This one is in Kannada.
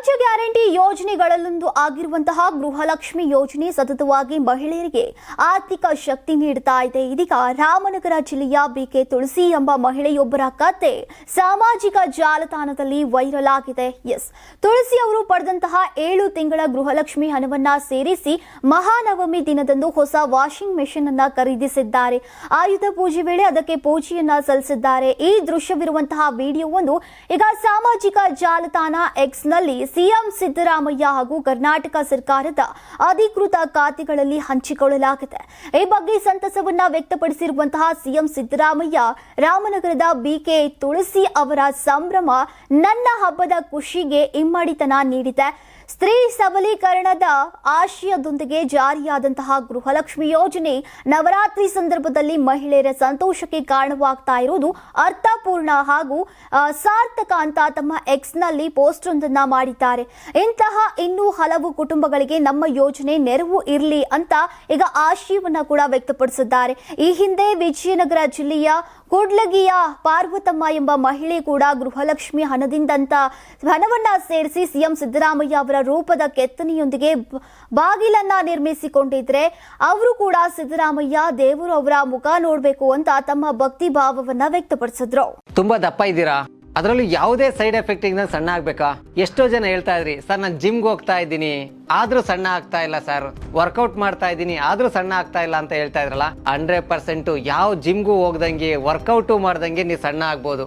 ಪಂಚ ಗ್ಯಾರಂಟಿ ಯೋಜನೆಗಳಲ್ಲೊಂದು ಆಗಿರುವಂತಹ ಗೃಹಲಕ್ಷ್ಮಿ ಯೋಜನೆ ಸತತವಾಗಿ ಮಹಿಳೆಯರಿಗೆ ಆರ್ಥಿಕ ಶಕ್ತಿ ನೀಡುತ್ತಾ ಇದೆ. ಇದೀಗ ರಾಮನಗರ ಜಿಲ್ಲೆಯ ಬಿಕೆ ತುಳಸಿ ಎಂಬ ಮಹಿಳೆಯೊಬ್ಬರ ಕತೆ ಸಾಮಾಜಿಕ ಜಾಲತಾಣದಲ್ಲಿ ವೈರಲ್ ಆಗಿದೆ. ಎಸ್, ತುಳಸಿ ಅವರು ಪಡೆದಂತಹ ಏಳು ತಿಂಗಳ ಗೃಹಲಕ್ಷ್ಮಿ ಹಣವನ್ನ ಸೇರಿಸಿ ಮಹಾನವಮಿ ದಿನದಂದು ಹೊಸ ವಾಷಿಂಗ್ ಮೆಷಿನ್ ಅನ್ನ ಖರೀದಿಸಿದ್ದಾರೆ. ಆಯುಧ ಪೂಜೆ ವೇಳೆ ಅದಕ್ಕೆ ಪೂಜೆಯನ್ನ ಸಲ್ಲಿಸಿದ್ದಾರೆ. ಈ ದೃಶ್ಯವಿರುವಂತಹ ವಿಡಿಯೋವೊಂದು ಈಗ ಸಾಮಾಜಿಕ ಜಾಲತಾಣ ಎಕ್ಸ್ನಲ್ಲಿ ಸಿಎಂ ಸಿದ್ದರಾಮಯ್ಯ ಹಾಗೂ ಕರ್ನಾಟಕ ಸರ್ಕಾರದ ಅಧಿಕೃತ ಖಾತೆಗಳಲ್ಲಿ ಹಂಚಿಕೊಳ್ಳಲಾಗಿದೆ. ಈ ಬಗ್ಗೆ ಸಂತಸವನ್ನ ವ್ಯಕ್ತಪಡಿಸಿರುವಂತಹ ಸಿಎಂ ಸಿದ್ದರಾಮಯ್ಯ ರಾಮನಗರದ ಬಿಕೆ ತುಳಸಿ ಅವರ ಸಂಭ್ರಮ ನನ್ನ ಹಬ್ಬದ ಖುಷಿಗೆ ಇಮ್ಮಡಿತನ ನೀಡಿದೆ. ಸ್ತ್ರೀ ಸಬಲೀಕರಣದ ಆಶಯದೊಂದಿಗೆ ಜಾರಿಯಾದಂತಹ ಗೃಹಲಕ್ಷ್ಮಿ ಯೋಜನೆ ನವರಾತ್ರಿ ಸಂದರ್ಭದಲ್ಲಿ ಮಹಿಳೆಯರ ಸಂತೋಷಕ್ಕೆ ಕಾರಣವಾಗ್ತಾ ಇರುವುದು ಅರ್ಥಪೂರ್ಣ ಹಾಗೂ ಸಾರ್ಥಕ ಅಂತ ತಮ್ಮ ಎಕ್ಸ್ನಲ್ಲಿ ಪೋಸ್ಟ್ ಒಂದನ್ನ ಮಾಡಿದ್ದಾರೆ. ಇಂತಹ ಇನ್ನೂ ಹಲವು ಕುಟುಂಬಗಳಿಗೆ ನಮ್ಮ ಯೋಜನೆ ನೆರವು ಇರಲಿ ಅಂತ ಈಗ ಆಶಯವನ್ನ ಕೂಡ ವ್ಯಕ್ತಪಡಿಸಿದ್ದಾರೆ. ಈ ಹಿಂದೆ ವಿಜಯನಗರ ಜಿಲ್ಲೆಯ ಕೂಡ್ಲಗಿಯ ಪಾರ್ವತಮ್ಮ ಎಂಬ ಮಹಿಳೆ ಕೂಡ ಗೃಹಲಕ್ಷ್ಮಿ ಹಣದಿಂದಂತ ಹಣವನ್ನ ಸೇರಿಸಿ ಸಿಎಂ ಸಿದ್ದರಾಮಯ್ಯ ಅವರ ರೂಪದ ಕೆತ್ತನೆಯೊಂದಿಗೆ ಬಾಗಿಲನ್ನ ನಿರ್ಮಿಸಿಕೊಂಡಿದ್ರೆ ಅವರು ಕೂಡ ಸಿದ್ದರಾಮಯ್ಯ ದೇವರು ಅವರ ಮುಖ ನೋಡಬೇಕು ಅಂತ ತಮ್ಮ ಭಕ್ತಿ ಭಾವವನ್ನ ವ್ಯಕ್ತಪಡಿಸಿದ್ರು. ತುಂಬಾ ದಪ್ಪ ಇದ್ದೀರಾ? ಅದರಲ್ಲೂ ಯಾವುದೇ ಸೈಡ್ ಎಫೆಕ್ಟ್ ಇಂದ ಸಣ್ಣ ಆಗ್ಬೇಕಾ? ಎಷ್ಟೋ ಜನ ಹೇಳ್ತಾ ಇದ್ರಿ, ಸರ್, ನಾನು ಜಿಮ್ಗೆ ಹೋಗ್ತಾ ಇದ್ದೀನಿ. ಆದ್ರೂ ಸಣ್ಣ ಆಗ್ತಾ ಇಲ್ಲ, ಸರ್. ವರ್ಕೌಟ್ ಮಾಡ್ತಾ ಇದ್ದೀನಿ, ಆದ್ರೂ ಸಣ್ಣ ಆಗ್ತಾ ಇಲ್ಲ ಅಂತ ಹೇಳ್ತಾ ಇದ್ರಲ್ಲ ಹಂಡ್ರೆಡ್ ಪರ್ಸೆಂಟ್ ಯಾವ ಜಿಮ್ಗೂ ಹೋಗ್ದಂಗೆ ವರ್ಕೌಟು ಮಾಡ್ದಂಗೆ ನೀವು ಸಣ್ಣ ಆಗ್ಬೋದು.